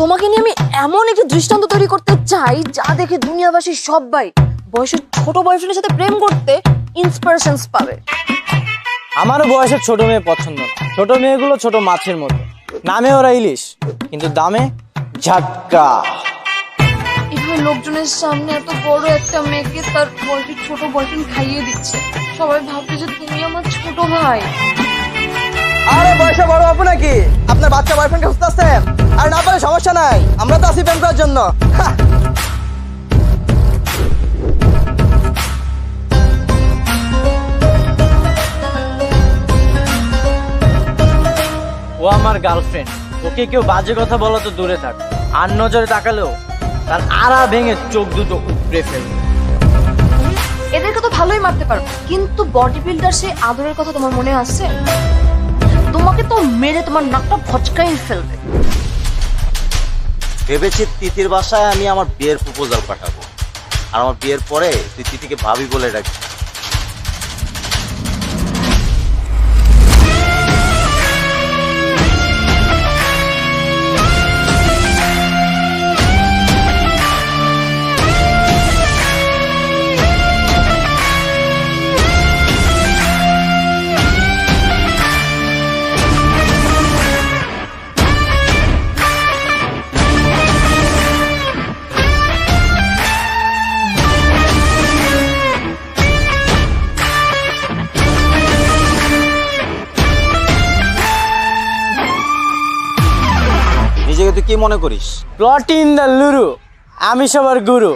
তোমাকে নিয়ে আমি এমন একটি দৃষ্টান্ত তৈরি করতে চাই যা দেখে দুনিয়াবাসী সবাই বয়সের ছোট বয়ফ্রেন্ডের সাথে প্রেম করতে ইন্সপিরেশনস পাবে। আমারও বয়সের ছোট মেয়ে পছন্দ না। ছোট মেয়েগুলো ছোট মাছের মতো। নামে ওরা ইলিশ কিন্তু দামে ঝাটকা এভাবে লোকজনের সামনে এত বড় একটা মেয়েকে তার বয়সের ছোট বয়ফ্রেন্ড খাইয়ে দিচ্ছে। সবাই ভাবছে যে তুমি আমার ছোট ভাই। আরে বয়সে বড় আপু নাকি? আপনার বাচ্চা বয়ফ্রেন্ড খুঁজতেছেন আর না পারে আমরা তো আছি প্রেম করার জন্য ও আমার গার্লফ্রেন্ড ওকে কেউ বাজে কথা বলা তো দূরে থাক। আর নজরে তাকালেও তার আড়া ভেঙে চোখ দুটো উপড়ে ফেলবে এদেরকে তো ভালোই মারতে পারো কিন্তু বডি বিল্ডার সেই আদরের কথা তোমার মনে আছে? তোমাকে তো মেরে তোমার নাকটা ভচকাই ফেলবে। ভেবেছি তিতির বাসায় আমি আমার বিয়ের প্রপোজাল পাঠাবো। আর আমার বিয়ের পরে তুই তিথিকে ভাবি বলে ডাকবি। নিজেকে তুই কি মনে করিস? প্লট ইন দ্য লুরু আমি সবার গুরু।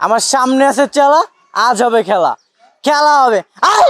আমার সামনে আছে চেলা, আজ হবে খেলা। খেলা হবে। আয়